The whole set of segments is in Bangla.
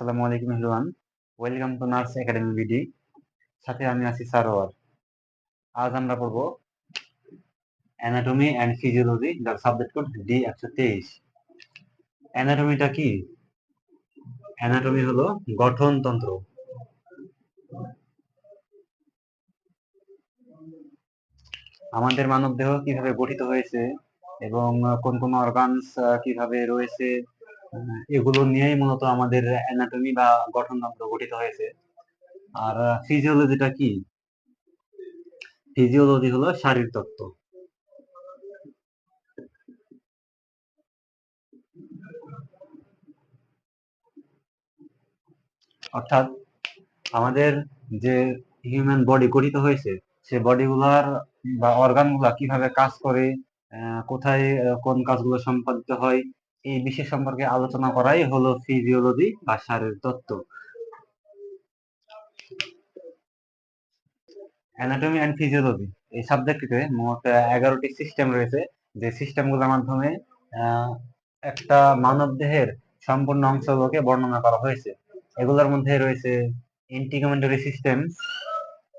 আসসালামু আলাইকুম everyone welcome to nurse academy BD সাথে আমি আছি সারোয়ার। আজ আমরা পড়ব অ্যানাটমি অ্যান্ড ফিজিওলজি যার সাবজেক্ট কোড ডি একশো তেইশ। অ্যানাটমিটা কি? অ্যানাটমি হলো গঠনতন্ত্র আমাদের মানব দেহ কীভাবে গঠিত হয়েছে এবং কোন কোন অর্গানস কীভাবে রয়েছে এগুলো নিয়েই মূলত আমাদের অ্যানাটমি বা গঠনতন্ত্র গঠিত হয়েছে। আর ফিজিওলজিটা কি? ফিজিওলজি হলো শারীরতত্ত্ব অর্থাৎ আমাদের যে হিউম্যান বডি গঠিত হয়েছে, সে বডিগুলার বা অর্গানগুলা কীভাবে কাজ করে কোথায় কোন কাজগুলো সম্পাদিত হয় এই বিষয় সম্পর্কে আলোচনা করাই হলো ফিজিওলজি বা শারীরতত্ত্ব অ্যানাটমি অ্যান্ড ফিজিওলজি এই সাবজেক্টটিতে মোট এগারোটি সিস্টেম রয়েছে। যে সিস্টেমগুলোর মাধ্যমে একটা মানব দেহের সম্পূর্ণ অংশগুলোকে বর্ণনা করা হয়েছে। এগুলোর মধ্যে রয়েছে integumentary system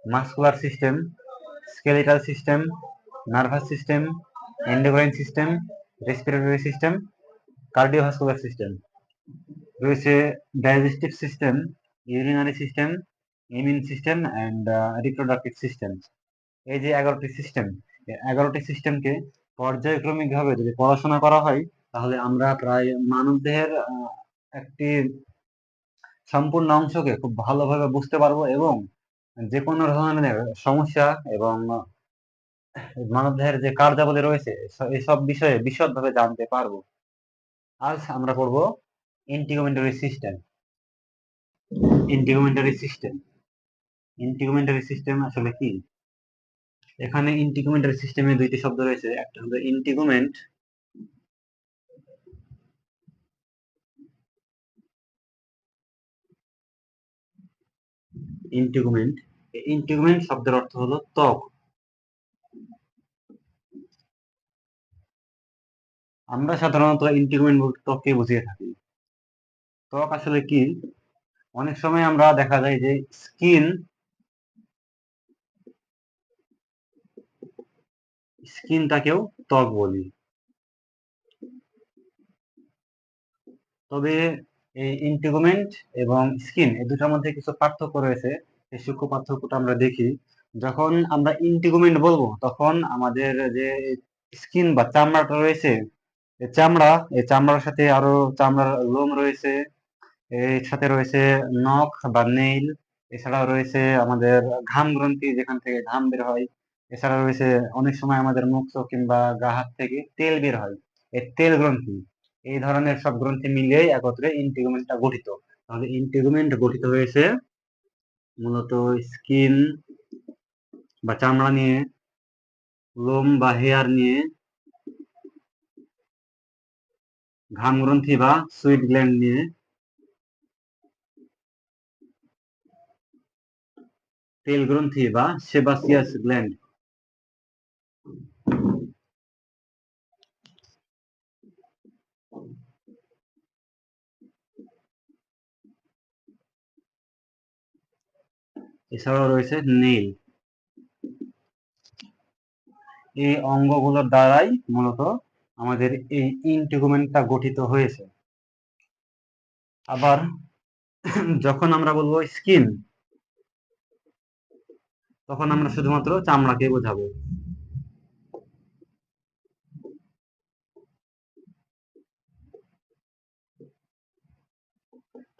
muscular system skeletal system nervous system endocrine system respiratory system cardiovascular system রয়েছে digestive system urinary system immune system and reproductive system এই যে এগারোটি সিস্টেম এগারোটি সিস্টেমকে পর্যায়ক্রমিকভাবে যদি পড়াশোনা করা হয়, তাহলে আমরা প্রায় মানব দেহের একটি সম্পূর্ণ অংশকে খুব ভালোভাবে বুঝতে পারব এবং যে কোনো ধরনের সমস্যা এবং মানব দেহের যে কার্যাবলী রয়েছে এসব বিষয়ে বিশদভাবে জানতে পারব। আজ আমরা পড়ব integumentary system integumentary system integumentary system আসলে কি? এখানে ইন্টিগুমেন্টারি সিস্টেমে দুইটি শব্দ রয়েছে। একটা হলো ইন্টিগুমেন্ট ইন্টিগুমেন্ট ইন্টিগুমেন্ট শব্দের অর্থ হলো ত্বক। আমরা সাধারণত ইন্টিগুমেন্ট বলতে ত্বককে বুঝিয়ে থাকি। ত্বক আসলে কি? অনেক সময় আমরা দেখা যায় যে স্কিন স্কিনটাকেও ত্বক বলি। তবে এই ইন্টিগুমেন্ট এবং স্কিন এই দুটার মধ্যে কিছু পার্থক্য রয়েছে। এই সূক্ষ্ম পার্থক্যটা আমরা দেখি। যখন আমরা ইন্টিগুমেন্ট বলব, তখন আমাদের যে স্কিন বা চামড়াটা রয়েছে চামড়া, এই চামড়ার সাথে আরও চামড়ার লোম রয়েছে, এর সাথে রয়েছে নখ বা নেইল, এছাড়াও রয়েছে আমাদের ঘাম গ্রন্থি যেখান থেকে ঘাম বের হয় এছাড়া রয়েছে অনেক সময় আমাদের মুখ কিংবা গা হাত থেকে তেল বের হয়, এই তেল গ্রন্থি, এই ধরনের সব গ্রন্থি মিলিয়েই একত্রে ইন্টিগুমেন্টটা গঠিত, তাহলে ইন্টিগুমেন্ট গঠিত হয়েছে মূলত স্কিন বা চামড়া নিয়ে, লোম বা হেয়ার নিয়ে ঘাম গ্রন্থি বা সুইট গ্ল্যান্ড নিয়ে। তেল গ্রন্থি বা সেবাসিয়াস গ্ল্যান্ড। এছাড়াও রয়েছে নেইল এই অঙ্গগুলোর দ্বারাই মূলত আমাদের এই ইন্টিগুমেন্টটা গঠিত হয়েছে। আবার যখন আমরা বলব স্কিন, তখন আমরা শুধুমাত্র চামড়াকে বোঝাবো।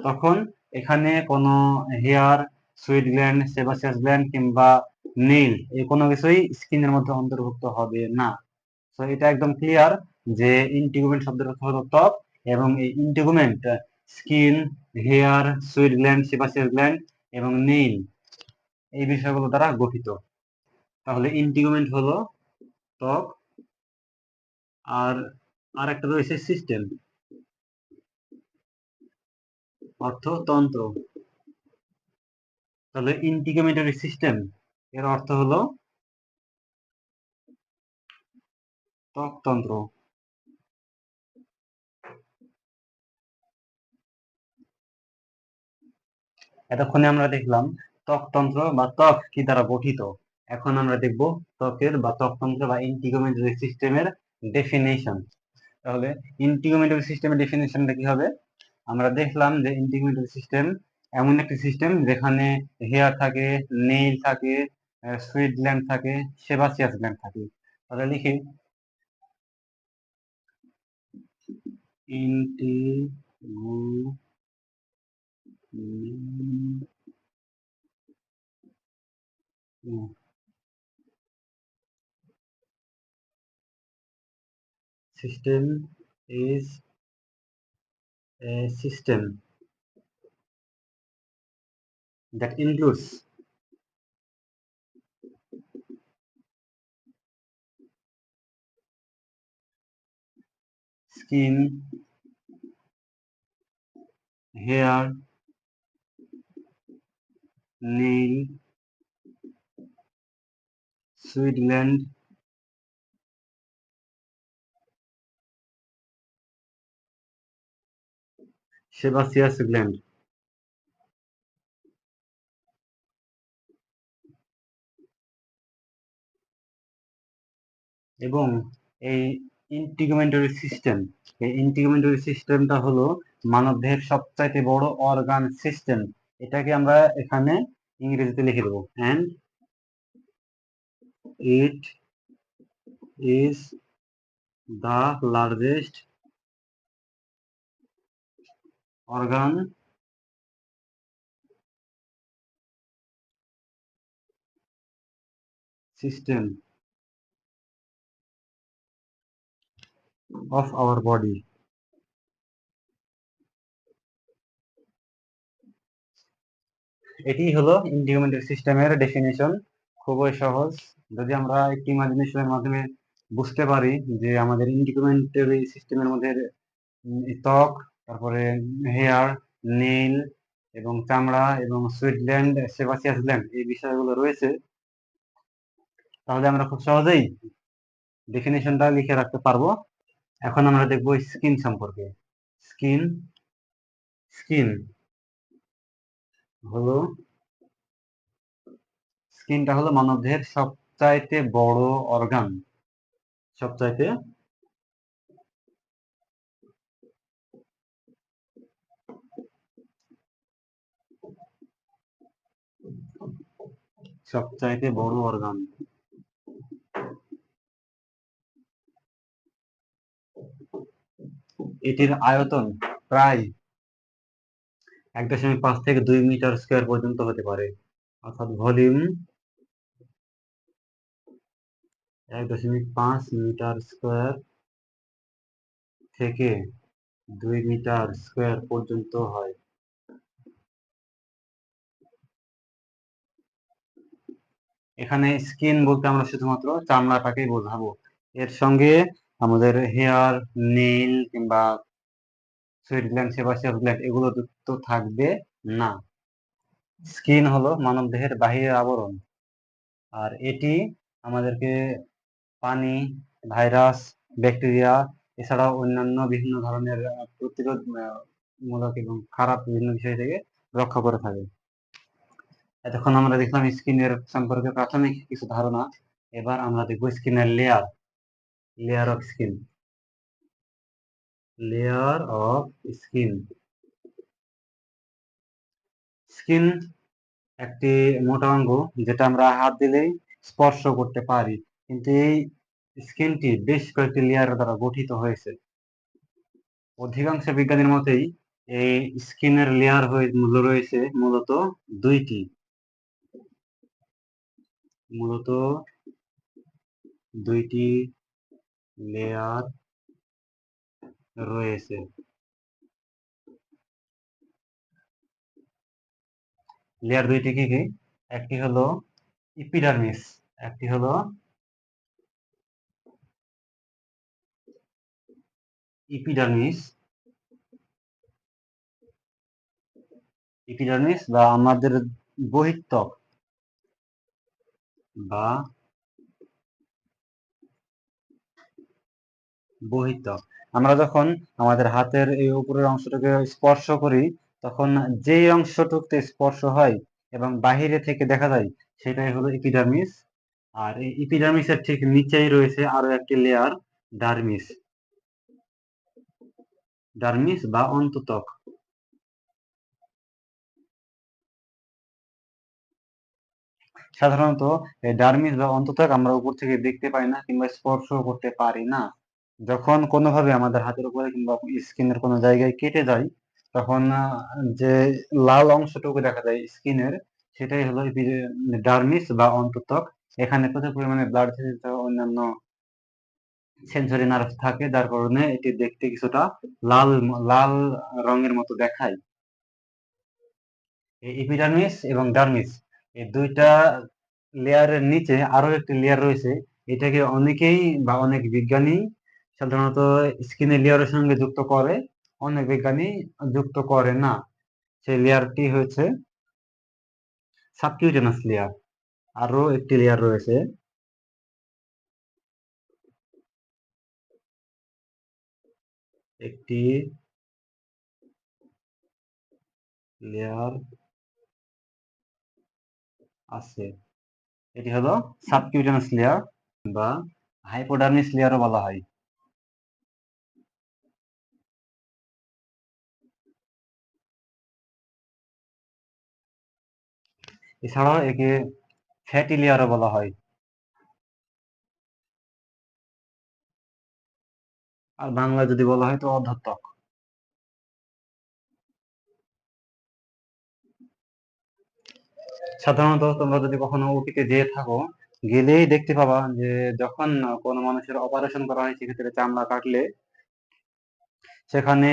তখন এখানে কোনো hair, sweat gland, sebaceous gland কিংবা নেইল এই কোনো কিছুই স্কিনের মধ্যে অন্তর্ভুক্ত হবে না। তো এটা একদম ক্লিয়ার। যে ইন্টিগুমেন্ট শব্দের অর্থ হলো ত্বক এবং এই integument skin hair sweat gland sebaceous gland এবং নেইল এই বিষয়গুলো দ্বারা গঠিত। তাহলে ইন্টিগুমেন্ট হলো ত্বক আর আর একটা রয়েছে সিস্টেম অর্থতন্ত্র তাহলে ইন্টিগুমেন্টারি সিস্টেম এর অর্থ হলো ত্বকতন্ত্র এতক্ষণে আমরা দেখলাম ত্বকতন্ত্র বা ত্বক কি দ্বারা গঠিত? এখন আমরা দেখব ত্বকের বা ত্বকতন্ত্র বা ইন্টিগুমেন্টারি সিস্টেমের ডেফিনেশন তাহলে ইন্টিগুমেন্টারি সিস্টেমের ডেফিনেশনটা কি হবে? আমরা দেখলাম যে ইন্টিগুমেন্টারি সিস্টেম এমন একটি সিস্টেম যেখানে হেয়ার থাকে নেইল থাকে সুইট গ্ল্যান্ড থাকে সেবাসিয়াস গ্ল্যান্ড থাকে। তাহলে লিখি Mm. System is a system that includes skin hair sweet gland, sebaceous gland. এবং এই ইন্টিগুমেন্টারি সিস্টেম এই ইন্টিগুমেন্টারি সিস্টেমটা হলো মানবদেহের সবচাইতে বড় অর্গান সিস্টেম এটাকে আমরা এখানে ইংরেজিতে লিখে দেবো and it is the largest organ system of our body. এটি হলো ইন্টিগ্রামেন্টারি সিস্টেমের ডেফিনেশন খুবই সহজ। যদি আমরা একটি ইমাজিনেশনের মাধ্যমে বুঝতে পারি যে আমাদের ইন্টিগ্রামেন্টারি সিস্টেমের মধ্যে ত্বক, তারপরে হেয়ার নেইল এবং চামড়া এবং সুইটল্যান্ড সেবাসিয়াস গ্ল্যান্ড এই বিষয়গুলো রয়েছে। তাহলে আমরা খুব সহজেই ডেফিনেশনটা লিখে রাখতে পারব। এখন আমরা দেখব স্কিন সম্পর্কে। স্কিন স্কিন হলো স্কিনটা হলো মানবদেহের সবচাইতে বড় অর্গান সবচাইতে সবচাইতে বড় অর্গান এটির আয়তন প্রায় এক দশমিক পাঁচ থেকে দুই মিটার স্কোয়ার পর্যন্ত হতে পারে। অর্থাৎ ভলিউম এক দশমিক পাঁচ মিটার স্কোয়ার থেকে দুই মিটার স্কোয়ার পর্যন্ত হয়। এখানে স্কিন বলতে আমরা শুধুমাত্র চামড়াটাকেই বোঝাবো। এর সঙ্গে আমাদের হেয়ার নেইল কিংবা সুইট গ্ল্যান্ড সেবাসিয়াস গ্ল্যান্ড এগুলো যুক্ত থাকবে না। স্কিন হলো মানব দেহের বাহিরের আবরণ। আর এটি আমাদেরকে পানি, ভাইরাস, ব্যাকটেরিয়া এছাড়াও অন্যান্য বিভিন্ন ধরনের প্রতিরোধ মূলক এবং খারাপ বিভিন্ন বিষয় থেকে রক্ষা করে থাকে। এতক্ষণ আমরা দেখলাম স্কিনের সম্পর্কে প্রাথমিক কিছু ধারণা। এবার আমরা দেখব স্কিনের layer layer of skin layer of skin skin একটি মোটা অঙ্গ যেটা আমরা হাত দিলেই স্পর্শ করতে পারি। কিন্তু এই স্কিনটি বেশ কয়েকটি লেয়ার দ্বারা গঠিত হয়েছে। অধিকাংশ বিজ্ঞানীর মতেই এই স্কিনের লেয়ার হয়ে রয়েছে মূলত দুইটি। মূলত দুইটি লেয়ার রয়েছে। লেয়ার দুইটি কি কি? একটি হলো ইপিডার্মিস একটি হলো ইপিডার্মিস ইপিডার্মিস বা আমাদের বহিত্বক বা বহিত্বক। আমরা যখন আমাদের হাতের এই উপরের অংশটাকে স্পর্শ করি, তখন যেই অংশটুকুতে স্পর্শ হয় এবং বাহিরে থেকে দেখা যায়, সেটাই হলো এপিডার্মিস আর এই এপিডার্মিসের ঠিক নিচেই রয়েছে আরও একটি লেয়ার ডার্মিস ডার্মিস বা অন্ততক। সাধারণত এই ডার্মিস বা অন্ততক আমরা উপর থেকে দেখতে পাই না কিংবা স্পর্শ করতে পারি না। যখন কোনোভাবে আমাদের হাতের উপরে কিংবা স্কিনের কোনো জায়গায় কেটে যায়, তখন যে লাল অংশটুকু দেখা যায় স্কিনের, সেটাই হলো ডার্মিস বা অন্ততক। এখানে প্রচুর পরিমাণে ব্লাড অন্যান্য সেন্সরি নার্ভ থাকে, যার কারণে এটি দেখতে কিছুটা লাল লাল রঙের মতো দেখায়। এপিডার্মিস এবং ডার্মিস এই দুইটা লেয়ারের নিচে আরও একটি লেয়ার রয়েছে। এটাকে অনেকেই বা অনেক বিজ্ঞানী সাধারণত স্কিনের লেয়ারের সঙ্গে যুক্ত করে, অনেক বিজ্ঞানী যুক্ত করে না। সেই লেয়ারটি হয়েছে সাবকিউটেনাস লেয়ার আরও একটি লেয়ার রয়েছে। একটি লেয়ার আছে। এটি হলো সাবকিউটেনাস লেয়ার বা হাইপোডার্মিস লেয়ারও বলা হয়। এছাড়াও একে ফ্যাটি লেয়ারও বলা হয়। আর বাংলা যদি বলা হয় তো অধত্বক সাধারণত তোমরা যদি কখনো ওটিতে যেয়ে থাকো, গেলেই দেখতে পাবা যে যখন কোনো মানুষের অপারেশন করা হয়, সেক্ষেত্রে চামড়া কাটলে সেখানে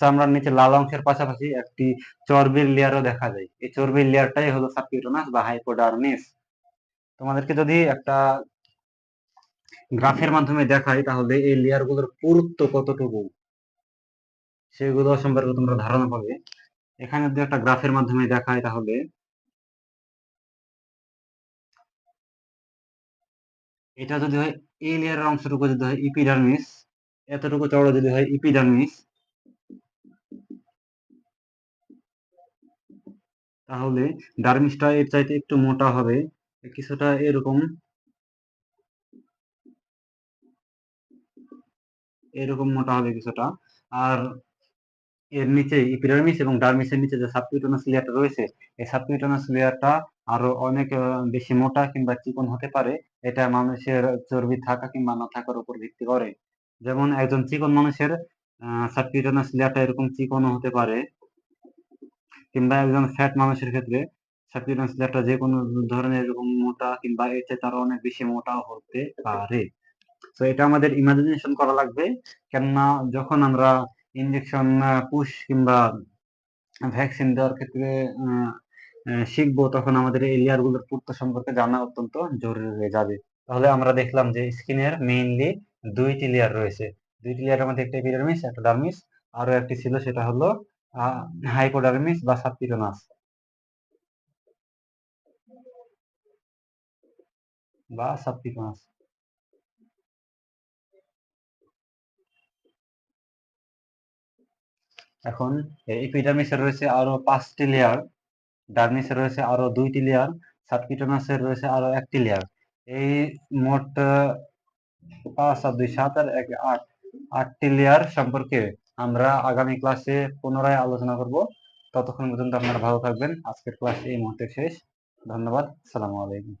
চামড়ার নিচে লাল অংশের পাশাপাশি একটি চর্বির লেয়ারও দেখা যায়। এই চর্বির লেয়ারটাই হলো সাবকিউটেনাস বা হাইপোডার্মিস। তোমাদেরকে যদি একটা গ্রাফের মাধ্যমে দেখাই, তাহলে এই লেয়ারগুলোর পুরুত্ব কতটুকু? সেগুলো সম্পর্কে তোমরা ধারণা পাবে। এখানে যদি একটা গ্রাফের মাধ্যমে দেখাই, তাহলে এটা যদি হয়, এই লেয়ারের অংশটুকু যদি হয়, ইপিডার্মিস। এতটুকু চওড়া যদি হয় ইপিডার্মিস তাহলে ডার্মিসটা এর চাইতে একটু মোটা হবে। কিছুটা এরকম। এরকম মোটা হবে কিছুটা। আর এর নিচে ইপিডার্মিস এবং ডার্মিসের নিচে যে সাবকিউটেনাস লেয়ারটা রয়েছে, এই সাবকিউটেনাস লেয়ারটা আরও অনেক বেশি মোটা কিংবা চিকন হতে পারে। এটা মানুষের চর্বি থাকা কিংবা না থাকার উপর ভিত্তি করে। যেমন একজন চিকন মানুষের সাবকিউটেনাস লেয়ারটা এরকম চিকনও হতে পারে। কিংবা একজন ফ্যাট মানুষের ক্ষেত্রে সাবকিউটেনাস লেয়ারটা যে কোনো ধরনের এরকম মোটা কিংবা এর চেয়ে তারও অনেক বেশি মোটাও হতে পারে। তো এটা আমাদের ইমাজিনেশন করা লাগবে। কেননা যখন আমরা ইনজেকশন পুশ কিংবা ভ্যাকসিন দেওয়ার ক্ষেত্রে শিখব, তখন আমাদের এই লেয়ারগুলোর পূর্ত সম্পর্কে জানা অত্যন্ত জরুরি হয়ে যাবে। তাহলে আমরা দেখলাম যে স্কিনের মেইনলি দুইটি লেয়ার রয়েছে। দুইটি লেয়ারের মধ্যে একটা এপিডার্মিস একটা ডার্মিস আরও একটি ছিল সেটা হলো হাইপোডার্মিস বা সাবকিউটেনাস বা সাবকিউটেনাস এখন এপিডার্মিসের রয়েছে আরও পাঁচটি লেয়ার ডার্মিসের রয়েছে আরও দুইটি লেয়ার সাবকিউটেনাসের রয়েছে আরও একটি লেয়ার এই মোট পাঁচ আর দুই সাত আর এক আট। আটটি লেয়ার সম্পর্কে আমরা আগামী ক্লাসে পুনরায় আলোচনা করব। ততক্ষণ পর্যন্ত আপনারা ভালো থাকবেন। আজকের ক্লাস এই মুহূর্তে শেষ। ধন্যবাদ। সালামু আলাইকুম।